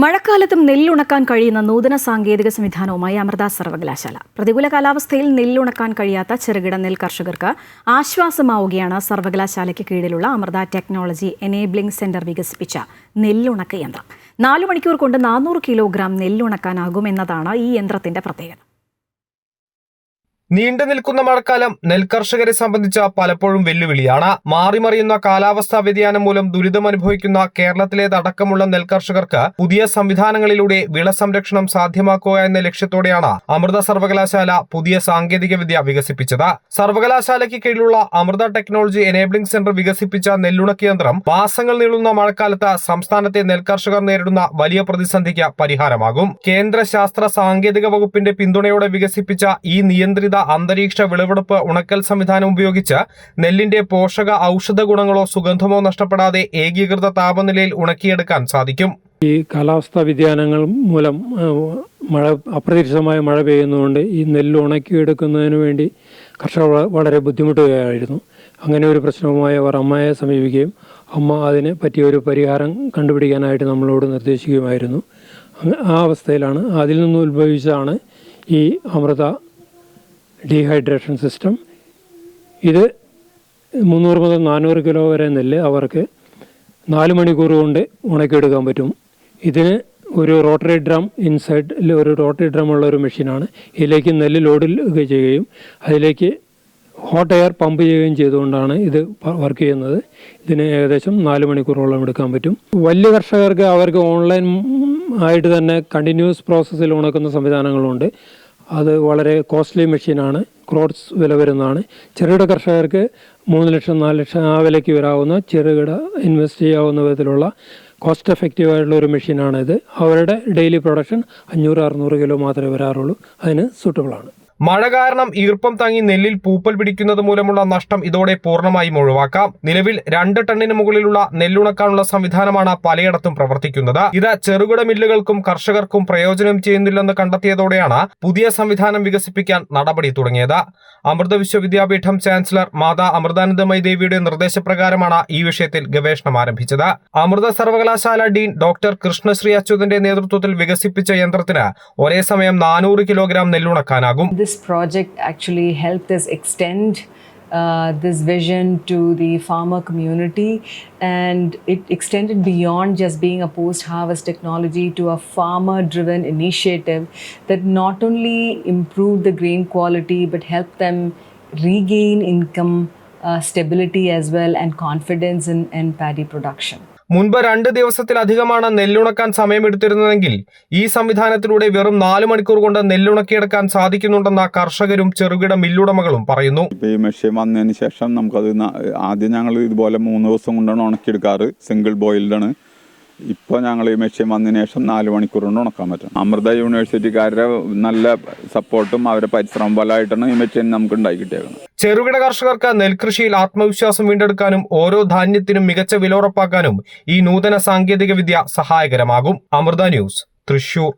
മഴക്കാലത്തും നെല്ലുണക്കാൻ കഴിയുന്ന നൂതന സാങ്കേതിക സംവിധാനവുമായി അമൃത സർവകലാശാല. പ്രതികൂല കാലാവസ്ഥയിൽ നെല്ലുണക്കാൻ കഴിയാത്ത ചെറുകിട നെൽ കർഷകർക്ക് ആശ്വാസമാവുകയാണ് സർവകലാശാലയ്ക്ക് കീഴിലുള്ള അമൃത ടെക്നോളജി എനേബിളിംഗ് സെന്റർ വികസിപ്പിച്ച നെല്ലുണക്ക യന്ത്രം. നാലു മണിക്കൂർ കൊണ്ട് നാനൂറ് കിലോഗ്രാം നെല്ലുണക്കാനാകുമെന്നതാണ് ഈ യന്ത്രത്തിന്റെ പ്രത്യേകത. നീണ്ടു നിൽക്കുന്ന മഴക്കാലം നെൽകർഷകരെ സംബന്ധിച്ച പലപ്പോഴും വെല്ലുവിളിയാണ്. മാറിമറിയുന്ന കാലാവസ്ഥാ വ്യതിയാനം മൂലം ദുരിതം ദുരിതമനുഭവിക്കുന്ന കേരളത്തിലേതടക്കമുള്ള നെൽകർഷകർക്ക് പുതിയ സംവിധാനങ്ങളിലൂടെ വിള സംരക്ഷണം സാധ്യമാക്കുക എന്ന ലക്ഷ്യത്തോടെയാണ് അമൃത സർവകലാശാല പുതിയ സാങ്കേതിക വിദ്യ വികസിപ്പിച്ചത്. സർവകലാശാലയ്ക്ക് കീഴിലുള്ള അമൃത ടെക്നോളജി എനേബിളിംഗ് സെന്റർ വികസിപ്പിച്ച നെല്ലുണക്ക് യന്ത്രം മാസങ്ങൾ നീളുന്ന മഴക്കാലത്ത് സംസ്ഥാനത്തെ നെൽകർഷകർ നേരിടുന്ന വലിയ പ്രതിസന്ധിക്ക് പരിഹാരമാകും. കേന്ദ്ര ശാസ്ത്ര സാങ്കേതിക വകുപ്പിന്റെ പിന്തുണയോടെ വികസിപ്പിച്ച ഈ നിയന്ത്രിത അന്തരീക്ഷ വിളവെടുപ്പ് ഉണക്കൽ സംവിധാനം ഉപയോഗിച്ച് നെല്ലിന്റെ പോഷക ഔഷധ ഗുണങ്ങളോ സുഗന്ധമോ നഷ്ടപ്പെടാതെ ഏകീകൃത താപനിലയിൽ ഉണക്കിയെടുക്കാൻ സാധിക്കും. ഈ കാലാവസ്ഥാ വ്യതിയാനങ്ങൾ മൂലം മഴ അപ്രതീക്ഷിതമായ മഴ പെയ്യുന്നതുകൊണ്ട് ഈ നെല്ല് ഉണക്കിയെടുക്കുന്നതിന് വേണ്ടി കർഷകർ വളരെ ബുദ്ധിമുട്ടുകയായിരുന്നു. അങ്ങനെ ഒരു പ്രശ്നവുമായി അവർ അമ്മയെ സമീപിക്കുകയും അമ്മ അതിന് പറ്റിയ ഒരു പരിഹാരം കണ്ടുപിടിക്കാനായിട്ട് നമ്മളോട് നിർദ്ദേശിക്കുകയുമായിരുന്നു. അങ്ങ- ആ അവസ്ഥയിലാണ്. അതിൽ നിന്ന് ഉത്ഭവിച്ചതാണ് ഈ അമൃത ഡീഹൈഡ്രേഷൻ സിസ്റ്റം. ഇത് മുന്നൂറ് മുതൽ നാനൂറ് കിലോ വരെ നെല്ല് അവർക്ക് നാല് മണിക്കൂർ കൊണ്ട് ഉണക്കിയെടുക്കാൻ പറ്റും. ഇതിന് ഒരു റോട്ടറി ഡ്രം ഇൻസൈഡിൽ ഒരു റോട്ടറി ഡ്രം ഉള്ള ഒരു മെഷീനാണ്. ഇതിലേക്ക് നെല്ല് ലോഡിൽ ചെയ്യുകയും അതിലേക്ക് ഹോട്ട് എയർ പമ്പ് ചെയ്യുകയും ചെയ്തുകൊണ്ടാണ് ഇത് വർക്ക് ചെയ്യുന്നത്. ഇതിന് ഏകദേശം നാല് മണിക്കൂറോളം എടുക്കാൻ പറ്റും. വലിയ കർഷകർക്ക് അവർക്ക് ഓൺലൈൻ ആയിട്ട് തന്നെ കണ്ടിന്യൂസ് പ്രോസസ്സിൽ ഉണക്കുന്ന സംവിധാനങ്ങളുണ്ട്. അത് വളരെ കോസ്റ്റ്ലി മെഷീനാണ് ക്രോഡ്സ് വില വരുന്നതാണ്. ചെറുകിട കർഷകർക്ക് മൂന്ന് ലക്ഷം നാല് ലക്ഷം ആ വിലയ്ക്ക് വരാവുന്ന ചെറുകിട ഇൻവെസ്റ്റ് ചെയ്യാവുന്ന വിധത്തിലുള്ള കോസ്റ്റ് എഫക്റ്റീവ് ആയിട്ടുള്ള ഒരു മെഷീനാണിത് അവരുടെ ഡെയിലി പ്രൊഡക്ഷൻ അഞ്ഞൂറ് അറുന്നൂറ് കിലോ മാത്രമേ വരാറുള്ളൂ. അതിന് സൂട്ടബിളാണ് മഴ കാരണം ഈർപ്പം തങ്ങി നെല്ലിൽ പൂപ്പൽ പിടിക്കുന്നത് മൂലമുള്ള നഷ്ടം ഇതോടെ പൂർണമായും ഒഴിവാക്കാം. നിലവിൽ രണ്ട് ടണ്ണിന് മുകളിലുള്ള നെല്ലുണക്കാനുള്ള സംവിധാനമാണ് പലയിടത്തും പ്രവർത്തിക്കുന്നത്. ഇത് ചെറുകിട മില്ലുകൾക്കും കർഷകർക്കും പ്രയോജനം ചെയ്യുന്നില്ലെന്ന് കണ്ടെത്തിയതോടെയാണ് പുതിയ സംവിധാനം വികസിപ്പിക്കാൻ നടപടി തുടങ്ങിയത്. അമൃത വിശ്വവിദ്യാപീഠം ചാൻസലർ മാതാ അമൃതാനന്ദമയി ദേവിയുടെ നിർദ്ദേശപ്രകാരമാണ് ഈ വിഷയത്തിൽ ഗവേഷണം ആരംഭിച്ചത്. അമൃത സർവകലാശാല ഡീൻ ഡോക്ടർ കൃഷ്ണശ്രീ അച്യുതന്റെ നേതൃത്വത്തിൽ വികസിപ്പിച്ച യന്ത്രത്തിന് ഒരേ സമയം നാനൂറ് കിലോഗ്രാം നെല്ലുണക്കാനാകും. This project actually helped us extend uh, this vision to the farmer community. And it extended beyond just being a post harvest technology to a farmer driven initiative that not only improved the grain quality but helped them regain income uh, stability as well and confidence in, in paddy production. മുൻപ് രണ്ട് ദിവസത്തിലധികമാണ് നെല്ലുണക്കാൻ സമയമെടുത്തിരുന്നതെങ്കിൽ ഈ സംവിധാനത്തിലൂടെ വെറും നാല് മണിക്കൂർ കൊണ്ട് നെല്ലുണക്കിയെടുക്കാൻ സാധിക്കുന്നുണ്ടെന്ന കർഷകരും ചെറുകിട മില്ലുടമകളും പറയുന്നു. ഈ മെഷീൻ വന്നതിന് ശേഷം നമുക്കത് ആദ്യം ഞങ്ങൾ ഇതുപോലെ മൂന്ന് ദിവസം കൊണ്ടാണ് ഉണക്കിയെടുക്കാറ്. സിംഗിൾ ബോയിൽഡാണ് ഇപ്പോൾ ഞങ്ങൾ ഈ മെഷീൻ വന്നതിന് ശേഷം നാല് മണിക്കൂർ കൊണ്ട് ഉണക്കാൻ പറ്റും. അമൃത യൂണിവേഴ്സിറ്റിക്കാരുടെ നല്ല സപ്പോർട്ടും അവരുടെ പരിശ്രമം ഫലമായിട്ടാണ് ഈ മെഷീൻ നമുക്ക് ഉണ്ടാക്കി കിട്ടിയേക്കുന്നത്. ചെറുകിട കർഷകർക്ക് നെൽകൃഷിയിൽ ആത്മവിശ്വാസം വീണ്ടെടുക്കാനും ഓരോ ധാന്യത്തിനും മികച്ച വില ഉറപ്പാക്കാനും ഈ നൂതന സാങ്കേതിക വിദ്യ സഹായകരമാകും. അമൃത ന്യൂസ് തൃശൂർ